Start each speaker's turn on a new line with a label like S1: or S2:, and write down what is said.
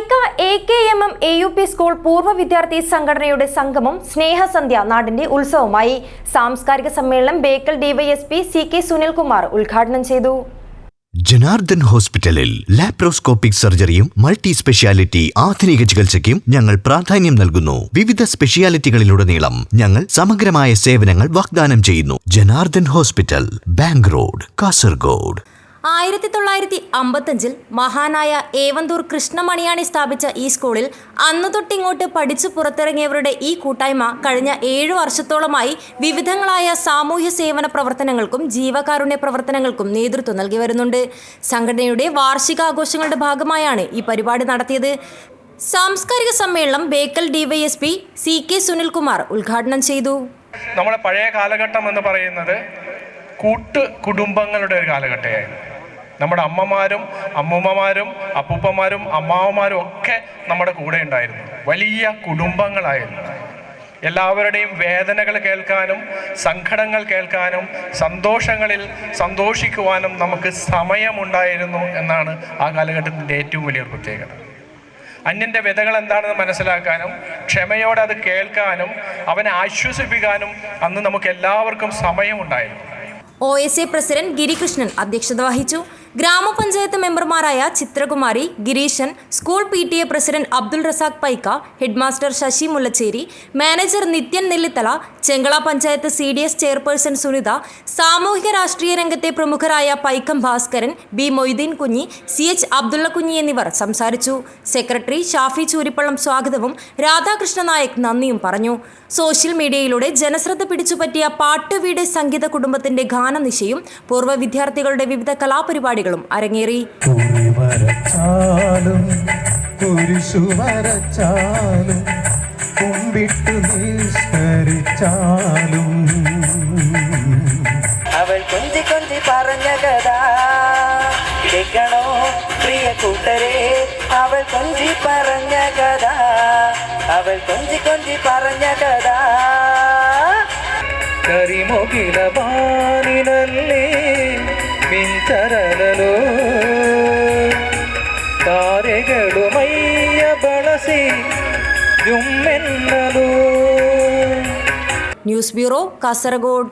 S1: Paika A K M M A U P school പൂർവ വിദ്യാർത്ഥി സംഘടനയുടെ സംഗമം സ്നേഹസന്ധ്യ നാടിന്റെ ഉത്സവമായി. സാംസ്കാരിക സമ്മേളനം Bekal DYSP C K Sunilkumar ഉദ്ഘാടനം ചെയ്തു.
S2: ജനാർദ്ദൻ ഹോസ്പിറ്റലിൽ ലാപ്രോസ്കോപ്പിക് സർജറിയും മൾട്ടി സ്പെഷ്യാലിറ്റി ആധുനിക ചികിത്സയ്ക്കും ഞങ്ങൾ പ്രാധാന്യം നൽകുന്നു. വിവിധ സ്പെഷ്യാലിറ്റികളിലുടനീളം ഞങ്ങൾ സമഗ്രമായ സേവനങ്ങൾ വാഗ്ദാനം ചെയ്യുന്നു. Janardhan hospital bank road Kasaragod.
S1: ആയിരത്തി തൊള്ളായിരത്തി അമ്പത്തഞ്ചിൽ മഹാനായ ഏവന്തൂർ കൃഷ്ണമണിയാണി സ്ഥാപിച്ച ഈ സ്കൂളിൽ അന്നു തൊട്ടിങ്ങോട്ട് പഠിച്ചു പുറത്തിറങ്ങിയവരുടെ ഈ കൂട്ടായ്മ കഴിഞ്ഞ ഏഴു വർഷത്തോളമായി വിവിധങ്ങളായ സാമൂഹ്യ സേവന പ്രവർത്തനങ്ങൾക്കും ജീവകാരുണ്യ പ്രവർത്തനങ്ങൾക്കും നേതൃത്വം നൽകി വരുന്നുണ്ട്. സംഘടനയുടെ വാർഷികാഘോഷങ്ങളുടെ ഭാഗമായാണ് ഈ പരിപാടി നടത്തിയത്. സാംസ്കാരിക സമ്മേളനം Bekal DYSP C K Sunilkumar ഉദ്ഘാടനം ചെയ്തു.
S3: നമ്മുടെ പഴയ കാലഘട്ടം എന്ന് പറയുന്നത് കൂട്ട് കുടുംബങ്ങളുടെ ഒരു കാലഘട്ടമായിരുന്നു. നമ്മുടെ അമ്മമാരും അമ്മൂമ്മമാരും അപ്പൂപ്പന്മാരും അമ്മാവന്മാരും ഒക്കെ നമ്മുടെ കൂടെ ഉണ്ടായിരുന്നു. വലിയ കുടുംബങ്ങളായിരുന്നു. എല്ലാവരുടെയും വേദനകൾ കേൾക്കാനും സങ്കടങ്ങൾ കേൾക്കാനും സന്തോഷങ്ങളിൽ സന്തോഷിക്കുവാനും നമുക്ക് സമയമുണ്ടായിരുന്നു എന്നാണ് ആ കാലഘട്ടത്തിന്റെ ഏറ്റവും വലിയൊരു പ്രത്യേകത. അന്യന്റെ വിധകൾ എന്താണെന്ന് മനസ്സിലാക്കാനും ക്ഷമയോടെ അത് കേൾക്കാനും അവനെ ആശ്വസിപ്പിക്കാനും അന്ന് നമുക്ക് എല്ലാവർക്കും സമയമുണ്ടായിരുന്നു.
S1: O S A president Girikrishnan അധ്യക്ഷത വഹിച്ചു. ഗ്രാമപഞ്ചായത്ത് മെമ്പർമാരായ Chithrakumari Gireeshan school P T A president Abdul Razak Paika headmaster Sasi Mullacheri manager Nithyan Nellithala Chengala panchayat C D S chairperson Sunitha സാമൂഹിക രാഷ്ട്രീയ രംഗത്തെ പ്രമുഖരായ പൈക്കം ഭാസ്കരൻ ബി മൊയ്തീൻ കുഞ്ഞി സി എച്ച് അബ്ദുള്ള കുഞ്ഞി എന്നിവർ സംസാരിച്ചു. സെക്രട്ടറി ഷാഫി ചൂരിപ്പള്ളം സ്വാഗതവും രാധാകൃഷ്ണ നായക് നന്ദിയും പറഞ്ഞു. സോഷ്യൽ മീഡിയയിലൂടെ ജനശ്രദ്ധ പിടിച്ചുപറ്റിയ പാട്ടുവീട് സംഗീത കുടുംബത്തിന്റെ ഗാനനിശയും പൂർവ വിദ്യാർത്ഥികളുടെ വിവിധ പരിപാടികളും അരങ്ങേറി.
S4: അവൾ പറഞ്ഞ കഥ. അവൾ കൊഞ്ചി പറഞ്ഞ കഥ. അവൾ പറഞ്ഞ കഥ.
S3: ಮಿಂಚರಲು ತಾರೆಗಳು ಮೈಯ ಬಳಸಿ ಜುಮ್ಮೆನ್ನಲು
S1: ನ್ಯೂಸ್ ಬ್ಯೂರೋ ಕಾಸರಗೋಡ್.